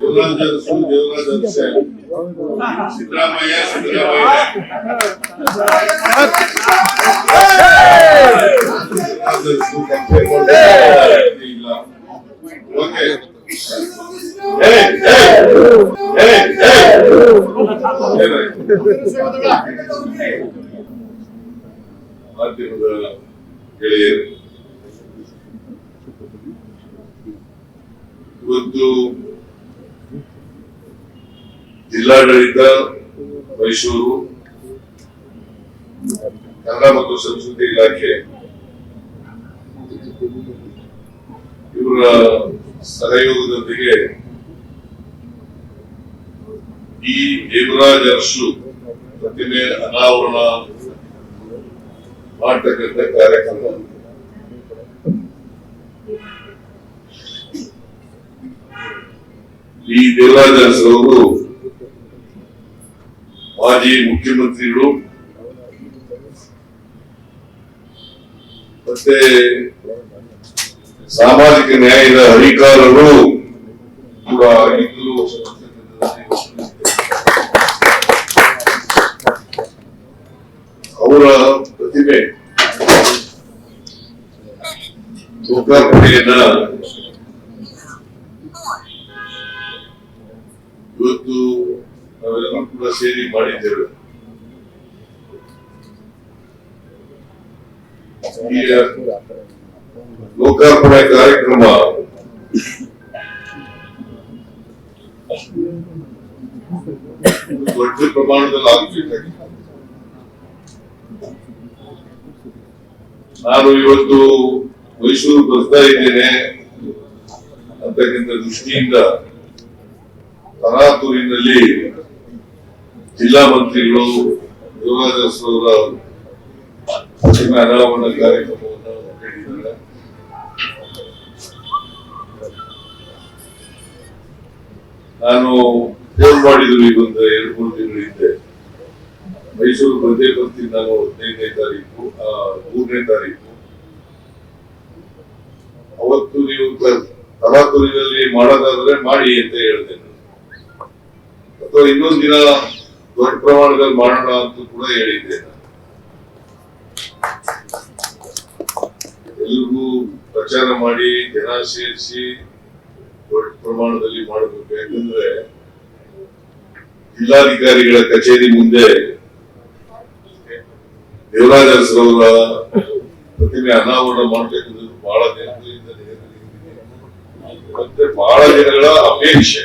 ದೇವರಾಜ ಅರಸು ದೇವರಾಜ ಅರಸೆ ಸಿದ್ದರಾಮಯ್ಯ ಸಿದ್ದರಾಮಯ್ಯ ಇಲ್ಲ ಓಕೆ ಮಾಧ್ಯಮದ ಗೆಳೆಯರು ಇವತ್ತು ಜಿಲ್ಲಾಡಳಿತ, ಮೈಸೂರು, ಕನ್ನಡ ಮತ್ತು ಸಂಸ್ಕೃತಿ ಇಲಾಖೆ, ಇವರ ಸಹಯೋಗದೊಂದಿಗೆ ಈ ದೇವರಾಜ ಅರಸು ಪ್ರತಿಮೆ ಅನಾವರಣ ಮಾಡತಕ್ಕಂಥ ಕಾರ್ಯಕ್ರಮ. ಈ ದೇವರಾಜ ಅರಸರವರು ಮಾಜಿ ಮುಖ್ಯಮಂತ್ರಿಗಳು. ಮತ್ತೆ ಸಾಮಾಜಿಕ ನ್ಯಾಯದ ಅಧಿಕಾರಗಳು ಕೂಡ ಆಗಿದ್ದು ಅವರ ಪ್ರತಿಭೆ ಲೋಕಾರ್ಪಣೆಯನ್ನ ಇವತ್ತು ನಾವೆಲ್ಲರೂ ಕೂಡ ಸೇರಿ ಮಾಡಿದ್ದೇವೆ. ಲೋಕಾರ್ಪಣೆ ಕಾರ್ಯಕ್ರಮ. ದೊಡ್ಡ ಪ್ರಮಾಣದಲ್ಲಿ ಆಗ್ಬೇಕಾಗಿದೆ ನಾನು ಇವತ್ತು ಮೈಸೂರು ಬರ್ತಾ ಇದ್ದೇನೆ ಅಂತಕ್ಕಂಥ ದೃಷ್ಟಿಯಿಂದ ತರಾತೂರಿನಲ್ಲಿ ಜಿಲ್ಲಾ ಮಂತ್ರಿಗಳು ಯುವರಾಜ ಅವರ ಅನಾವರಣ ಕಾರ್ಯಕ್ರಮವನ್ನು ಹೇಳಿದ್ದಾರೆ. ನಾನು ಫೋನ್ ಮಾಡಿದ್ರು ಈಗ ಒಂದು ಎರಡು ಮೂರು ತಿಂಗಳು ಹಿಂದೆ. ಮೈಸೂರು ಬಂದೇ ಬರ್ತೀನಿ ನಾನು ಹದಿನೈದನೇ ತಾರೀಕು ಮೂರನೇ ತಾರೀಕು. ಅವತ್ತು ನೀವು ಕಲಾಕುರಿನಲ್ಲಿ ಮಾಡೋದಾದ್ರೆ ಮಾಡಿ ಅಂತ ಹೇಳ್ತೇನೆ. ಅಥವಾ ಇನ್ನೊಂದು ದಿನ ದೊಡ್ಡ ಪ್ರಮಾಣದಲ್ಲಿ ಮಾಡೋಣ ಅಂತ ಕೂಡ ಹೇಳಿದ್ದೆ. ಎಲ್ರಿಗೂ ಪ್ರಚಾರ ಮಾಡಿ, ಜನ ಸೇರಿಸಿ ದೊಡ್ಡ ಪ್ರಮಾಣದಲ್ಲಿ ಮಾಡಬೇಕು ಯಾಕಂದ್ರೆ ಜಿಲ್ಲಾಧಿಕಾರಿಗಳ ಕಚೇರಿ ಮುಂದೆ ದೇವರಾಜ ಅರಸರವರ ಪ್ರತಿಮೆ ಅನಾವರಣ ಮಾಡಬೇಕಂದ್ರೆ ಬಹಳ ದಿನಗಳಿಂದ. ಮತ್ತೆ ಬಹಳ ದಿನಗಳ ಅಪೇಕ್ಷೆ